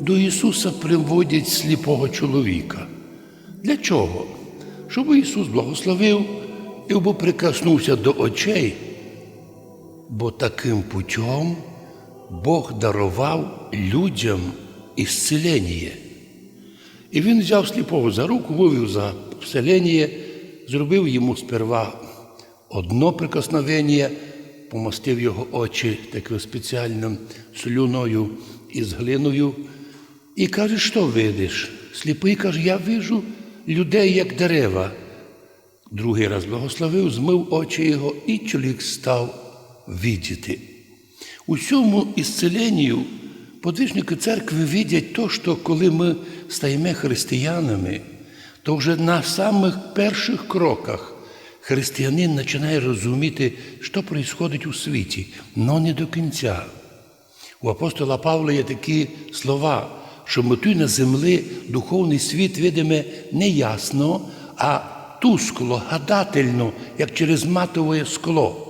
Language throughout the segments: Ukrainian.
До Ісуса приводять сліпого чоловіка. Для чого? Щоб Ісус благословив і бо прикоснувся до очей, бо таким путем Бог дарував людям ісцелення. І він взяв сліпого за руку, вивів за вселення, зробив йому сперва одно прикосновення, помастив його очі такою спеціальним слюною із глиною. І каже, що видиш? Сліпий каже, я вижу людей, як дерева. Другий раз благословив, змив очі його, і чоловік став видіти. У цьому ісцеленню подвижники церкви видять то, що коли ми стаємо християнами, то вже на самих перших кроках християнин починає розуміти, що відбувається у світі, але не до кінця. У апостола Павла є такі слова, що ми тут на землі духовний світ видиме не ясно, а тускло, гадательно, як через матове скло.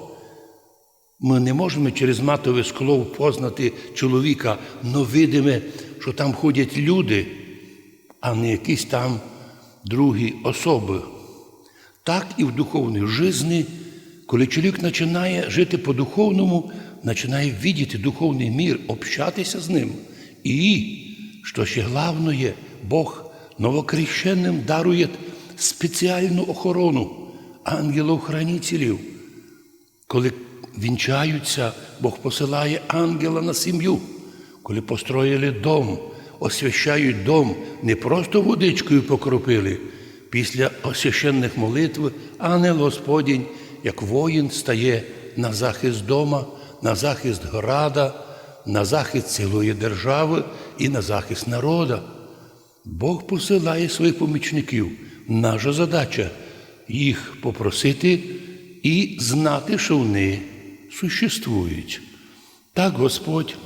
Ми не можемо через матове скло впознати чоловіка, але видиме, що там ходять люди, а не якісь там другі особи. Так і в духовній житті, коли чоловік починає жити по-духовному, починає видіти духовний мір, общатися з ним. І, що ще головне, Бог новокрещеним дарує спеціальну охорону ангелів-хранителів. Коли вінчаються, Бог посилає ангела на сім'ю. Коли построїли дом, освящають дом, не просто водичкою покропили. Після освященних молитв ангел Господень, як воїн, стає на захист дома, на захист града, на захист цілої держави і на захист народа. Бог посилає своїх помічників. Наша задача їх попросити і знати, що вони существують. Так Господь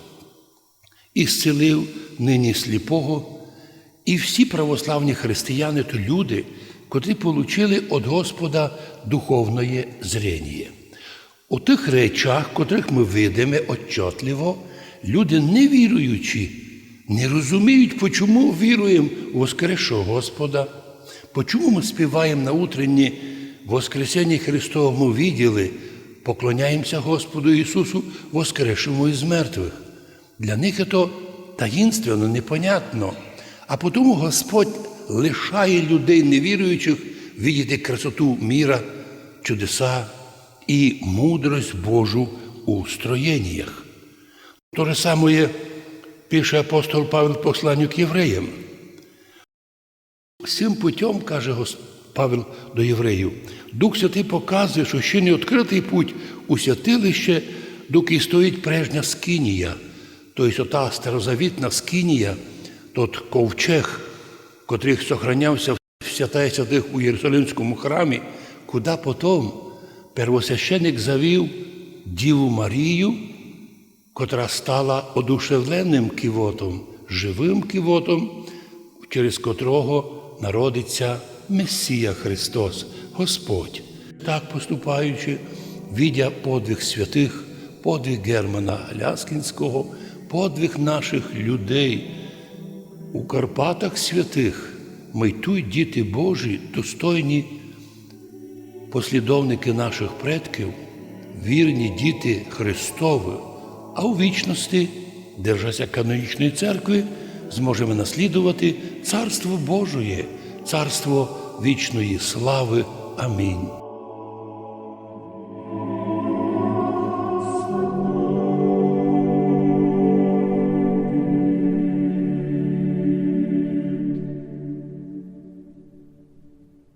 ісцелив нині сліпого, і всі православні християни то люди, котрі отримали від Господа духовне зрення. У тих речах, котрих ми видимо отчетливо, люди не віруючі, не розуміють, по чому віруємо у воскресшого Господа, по чому ми співаємо на утренні Воскресенні Христовому відділи, поклоняємося Господу Ісусу, воскрешому із мертвих. Для них це таїнственно, непонятно. А тому Господь лишає людей невіруючих видіти красоту міра, чудеса і мудрость Божу у строєннях. То же саме пише апостол Павел посланню к євреям. Цим путем, каже Павел до євреїв, Дух Святий показує, що ще не відкритий путь у святилище, доки стоїть прежня скинія, тобто та старозавітна скинія, тот ковчег, котрий сохранявся в святая святих у Єрусалимському храмі, куди потім первосвященик завів Діву Марію, котра стала одушевленим кивотом, живим кивотом, через котрого народиться Месія Христос, Господь. Так поступаючи, віддя подвиг святих, подвиг Германа Ляскінського, подвиг наших людей. У Карпатах святих ми тут, діти Божі, достойні послідовники наших предків, вірні діти Христові, а у вічності, держася канонічної церкви, зможемо наслідувати Царство Божоє, Царство вічної слави. Амінь.